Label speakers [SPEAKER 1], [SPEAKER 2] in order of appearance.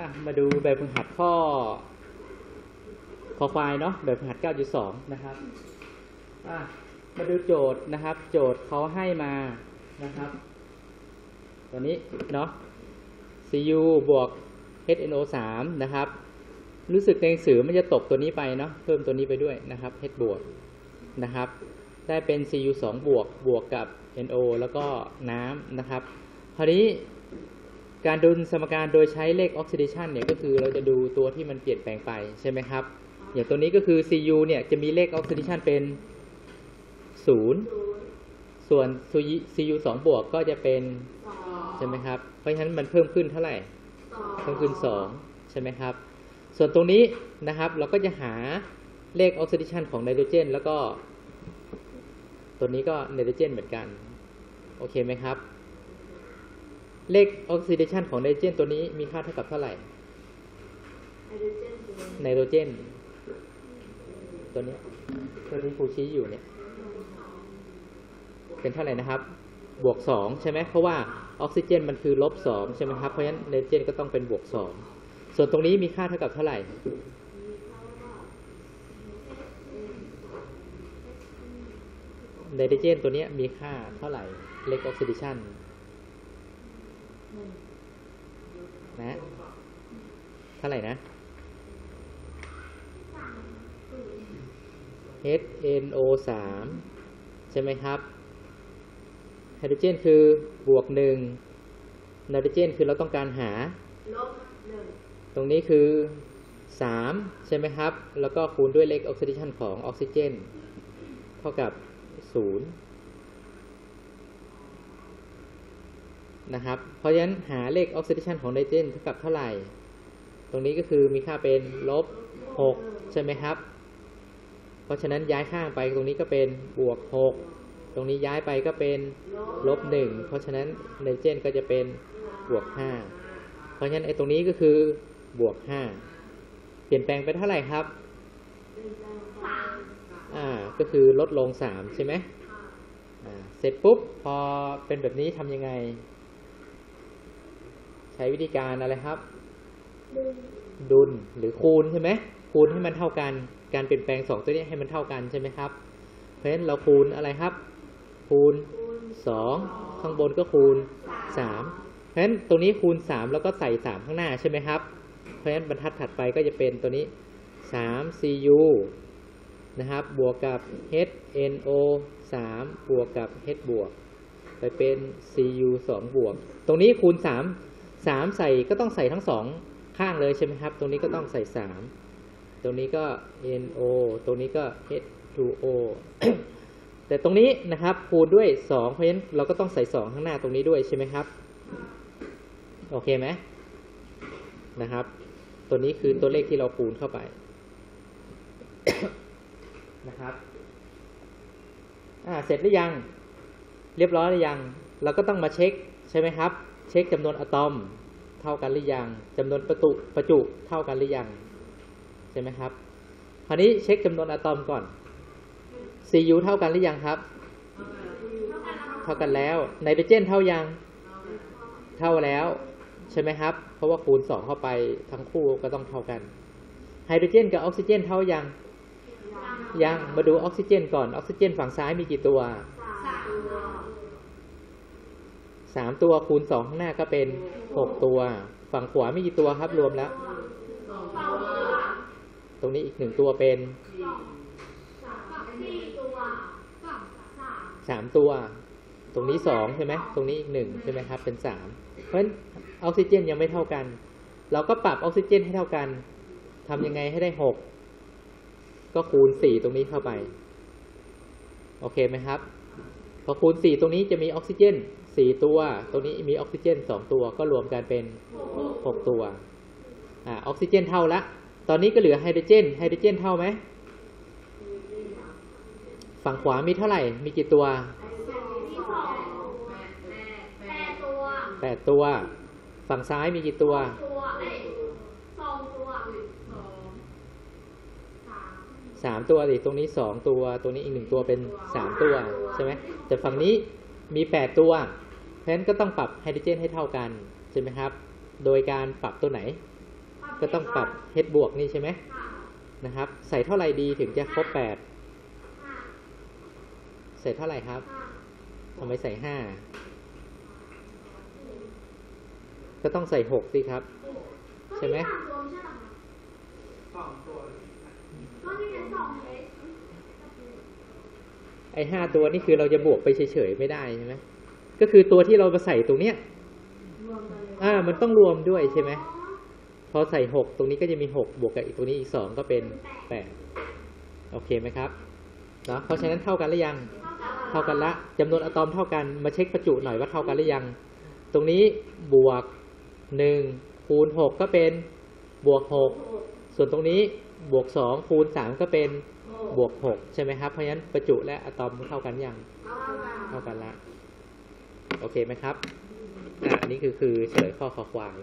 [SPEAKER 1] อะมาดูแบบฝึกหัดข้อคอควายเนาะแบบฝึกหัด 9.2 นะครับอะมาดูโจทย์นะครับ โจทย์เขาให้มานะครับตัวนี้เนาะ cu บวก hno 3นะครับ รู้สึกในหนังสือมันจะตกตัวนี้ไปเนาะเพิ่มตัวนี้ไปด้วยนะครับ h บวกนะครับ ได้เป็น cu 2 บวกบวกกับ no แล้วก็น้ำนะครับคราวนี้ การดูสมการโดยใช้เลขออกซิเดชันเนี่ยก็คือเราจะดูตัวที่มันเปลี่ยนแปลงไปใช่ไหมครับ อย่างตัวนี้ก็คือ Cu เนี่ยจะมีเลขออกซิเดชันเป็น 0 ส่วน Cu 2 บวกก็จะเป็นใช่ไหมครับ เพราะฉะนั้นมันเพิ่มขึ้นเท่าไหร่ เพิ่มขึ้น 2 ใช่ไหมครับ ส่วนตรงนี้นะครับเราก็จะหาเลขออกซิเดชันของไนโตรเจน แล้วก็ ตัวนี้ก็ไนโตรเจนเหมือนกัน โอเคไหมครับ เลขออกซิเดชันของไนโตรเจนตัวนี้มีค่าเท่ากับเท่าไหร่ ไนโตรเจน ตัวนี้ ตัวที่ครูชี้อยู่เนี่ย เป็นเท่าไหร่นะครับ บวกสองใช่ไหมเพราะว่าออกซิเจนมันคือลบสองใช่ไหมครับ เพราะฉะนั้นไนโตรเจนก็ต้องเป็นบวกสองส่วนตรงนี้มีค่าเท่ากับเท่าไหร่ไนโตรเจนตัวนี้มีค่าเท่าไหร่เลขออกซิเดชัน นะเท่าไหร่นะ HNO 3ใช่ไหมครับไฮโดรเจนคือบวกหนึ่งไนโตรเจนคือเราต้องการหา ตรงนี้คือ 3 ใช่ไหมครับ แล้วก็คูณด้วยเลขออกซิเดชันของออกซิเจน เท่ากับ 0 นะครับ เพราะฉะนั้นหาเลขออกซิเดชันของไนเจนเท่ากับเท่าไหร่ ตรงนี้ก็คือมีค่าเป็นลบ 6 ใช่ไหมครับ เพราะฉะนั้นย้ายข้างไปตรงนี้ก็เป็นบวก 6 ตรงนี้ย้ายไปก็เป็นลบ 1 เพราะฉะนั้นไนเจนก็จะเป็นบวก 5 เพราะฉะนั้นไอ้ตรงนี้ก็คือบวก 5 เปลี่ยนแปลงไปเท่าไหร่ครับอ่าก็คือลดลง 3 ใช่ไหมอ่าเสร็จปุ๊บ พอเป็นแบบนี้ทำยังไง ช้วิธีการอะไรครับ ดุลหรือคูณใช่ไหมคูณให้มันเท่ากัน การเปลี่ยนแปลงสองตัวนี้ให้มันเท่ากันใช่ไหมครับ เพราะฉะนั้นเราคูณอะไรครับ คูณสองข้างบนก็คูณสามเพราะฉะนั้นตรงนี้คูณสามแล้วก็ใส่สามข้างหน้าใช่ไหมครับ เพราะฉะนั้นบรรทัดถัดไปก็จะเป็นตัวนี้สาม cu นะครับ บวกกับ hno สามบวกกับ h บวก ไปเป็น cu สองบวก ตรงนี้คูณสาม สามใส่ก็ต้องใส่ทั้งสองข้างเลยใช่ไหมครับ ตรงนี้ก็ต้องใส่สามตรงนี้ก็ NO ตรงนี้ก็ H2O แต่ตรงนี้นะครับคูณด้วย2เพราะฉะนั้นเราก็ต้องใส่2ข้างหน้าตรงนี้ด้วยใช่ไหมครับ โอเคไหมนะครับ ตัวนี้คือตัวเลขที่เราคูณเข้าไปนะครับอ่าเสร็จหรือยัง เรียบร้อยหรือยัง เราก็ต้องมาเช็คใช่ไหมครับ เช็คจำนวนอะตอมเท่ากันหรือยังจำนวนประตุประจุเท่ากันหรือยังใช่ไหมครับ คราวนี้เช็คจำนวนอะตอมก่อน Cu เท่ากันหรือยังครับ เท่ากันแล้วไนโตรเจนเท่ายัง เท่าแล้วใช่ไหมครับ เพราะว่าคูณ2เข้าไปทั้งคู่ก็ต้องเท่ากัน ไฮโดรเจนกับออกซิเจนเท่ายัง ยัง มาดูออกซิเจนก่อน ออกซิเจนฝั่งซ้ายมีกี่ตัว สามตัวคูณสองข้างหน้าก็เป็นหกตัว ฝั่งขวาไมีกี่ตัวครับรวมแล้ว ตรงนี้อีกหนึ่งตัวเป็นสามตัว ตรงนี้สองใช่ไหมตรงนี้อีกหนึ่งใช่ไหมครับ เป็นสามเพราะฉะนั้นออกซิเจนยังไม่เท่ากัน เราก็ปรับออกซิเจนให้เท่ากันทำยังไงให้ได้หกก็คูณสี่ตรงนี้เข้าไป โอเคไหมครับ พอคูณสี่ตรงนี้จะมีออกซิเจนสี่ตัว ตรงนี้มีออกซิเจนสองตัวก็รวมกันเป็นหกตัวอ่าออกซิเจนเท่าละตอนนี้ก็เหลือไฮโดรเจนไฮโดรเจนเท่าไหมฝั่งขวามีเท่าไหร่ มีกี่ตัวแปดตัว ฝั่งซ้ายมีกี่ตัว สามตัวสิตรงนี้สองตัวตรงนี้อีกหนึ่งตัวเป็นสามตัวใช่ไหมแต่ฝั่งนี้มีแปดตัวเพราะฉะนั้นก็ต้องปรับไฮโดรเจนให้เท่ากันใช่ไหมครับ โดยการปรับตัวไหน ก็ต้องปรับ h บวกนี่ใช่ไหมนะครับ ใส่เท่าไหร่ดีถึงจะครบแปดใส่เท่าไหร่ครับทำไมใส่ห้าก็ต้องใส่หกสิครับ ใช่ไหม
[SPEAKER 2] สองตัว
[SPEAKER 3] ไอ้
[SPEAKER 1] ห้าตัวนี่คือเราจะบวกไปเฉยๆไม่ได้ใช่ไหมก็คือตัวที่เรามาใส่ตรงเนี้
[SPEAKER 3] ย
[SPEAKER 1] อ่า มันต้องรวมด้วยใช่ไหมพอใส่หกตรงนี้ก็จะมีหกบวกกับอีกตรงนี้อีกสองก็เป็นแปดโอเคไหมครับเนาะเพราะฉะนั้นเท่ากันหรือยัง เท่ากันละจำนวนอะตอมเท่ากันมาเช็คประจุหน่อยว่าเท่ากันหรือยัง ตรงนี้บวกหนึ่งคูณหกก็เป็นบวกหกส่วนตรงนี้ บวกสองคูณสามก็เป็นบวกหกใช่ไหมครับ เพราะฉะนั้นประจุและอะตอมเท่ากันยังเท่ากันละ โอเคไหมครับ อะอันนี้คือคือเฉลยข้อขอควาย